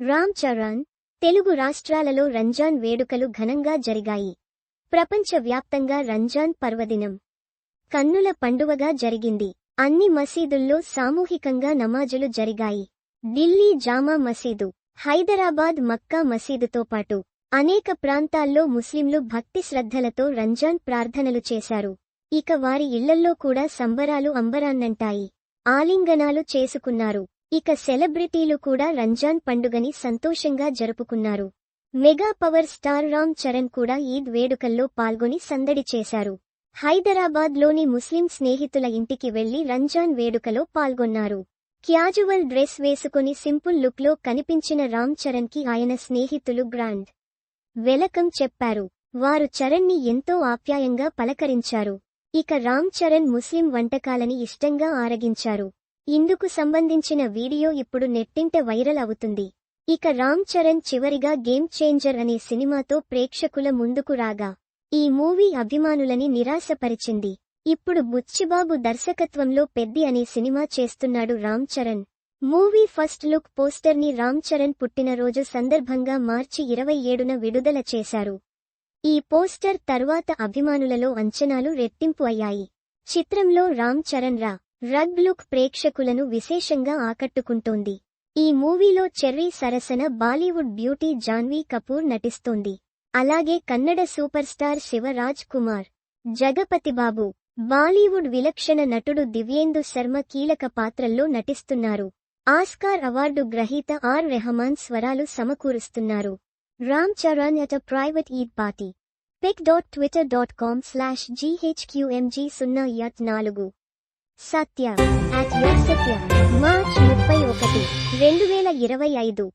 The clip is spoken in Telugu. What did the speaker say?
రామ్ చరణ్ తెలుగు రాష్ట్రాలలో రంజాన్ వేడుకలు ఘనంగా జరిగాయి. ప్రపంచవ్యాప్తంగా రంజాన్ పర్వదినం. కన్నుల పండువగా జరిగింది. అన్ని మసీదుల్లో సామూహికంగా నమాజులు జరిగాయి. ఢిల్లీ జామా మసీదు హైదరాబాద్ మక్కా మసీదుతో పాటు అనేక ప్రాంతాల్లో ముస్లింలు భక్తి శ్రద్ధలతో రంజాన్ ప్రార్థనలు చేశారు. ఇక వారి ఇళ్ళల్లో కూడా సంబరాలు అంబరాన్నంటాయి. ఆలింగనాలు చేసుకున్నారు. ఇక సెలబ్రిటీలు కూడా రంజాన్ పండుగని సంతోషంగా జరుపుకున్నారు. Mega power star Ram Charan కూడా ఈద్ వేడుకల్లో పాల్గొని సందడి చేశారు. హైదరాబాద్లోని ముస్లిం స్నేహితుల ఇంటికి వెళ్ళి రంజాన్ వేడుకలో పాల్గొన్నారు. క్యాజువల్ డ్రెస్ వేసుకుని సింపుల్ లుక్లో కనిపించిన రామ్ చరణ్కి ఆయన స్నేహితులు గ్రాండ్ వెలకం చెప్పారు. వారు చరణ్ని ఎంతో ఆప్యాయంగా పలకరించారు. ఇక రామ్ చరణ్ ముస్లిం వంటకాలని ఇష్టంగా ఆరగించారు. ఇందుకు సంబంధించిన వీడియో ఇప్పుడు నెట్టింట వైరల్ అవుతుంది. ఇక రామ్ చరణ్ చివరిగా గేమ్ చేంజర్ అనే సినిమాతో ప్రేక్షకుల ముందుకు రాగా ఈ మూవీ అభిమానులని నిరాశపరిచింది. ఇప్పుడు బుచ్చిబాబు దర్శకత్వంలో పెద్ది అనే సినిమా చేస్తున్నాడు Ram Charan. Movie first look పోస్టర్ని Ram Charan పుట్టినరోజు సందర్భంగా మార్చి ఇరవై ఏడున విడుదల చేశారు. ఈ పోస్టర్ తర్వాత అభిమానులలో అంచనాలు రెట్టింపు అయ్యాయి. చిత్రంలో రామ్ చరణ్ రా రగ్ లుక్ ప్రేక్షకులను విశేషంగా ఆకట్టుకుంటోంది. ఈ మూవీలో చెర్రీ సరసన బాలీవుడ్ బ్యూటీ జాన్వీ కపూర్ నటిస్తోంది. అలాగే కన్నడ సూపర్ స్టార్ శివరాజ్ కుమార్ జగపతిబాబు బాలీవుడ్ విలక్షణ నటుడు దివ్యేందు శర్మ కీలక పాత్రల్లో నటిస్తున్నారు. ఆస్కార్ అవార్డు గ్రహీత ఆర్ రెహమాన్ స్వరాలు సమకూరుస్తున్నారు. Ram Charan at private Eid party. Pic dot twitter dot com slash G H Q M G సున్నా యత్ నాలుగు. సత్య. At Satya. మార్చ్ ముప్పై ఒకటి. రెండు వేల ఇరవై ఐదు.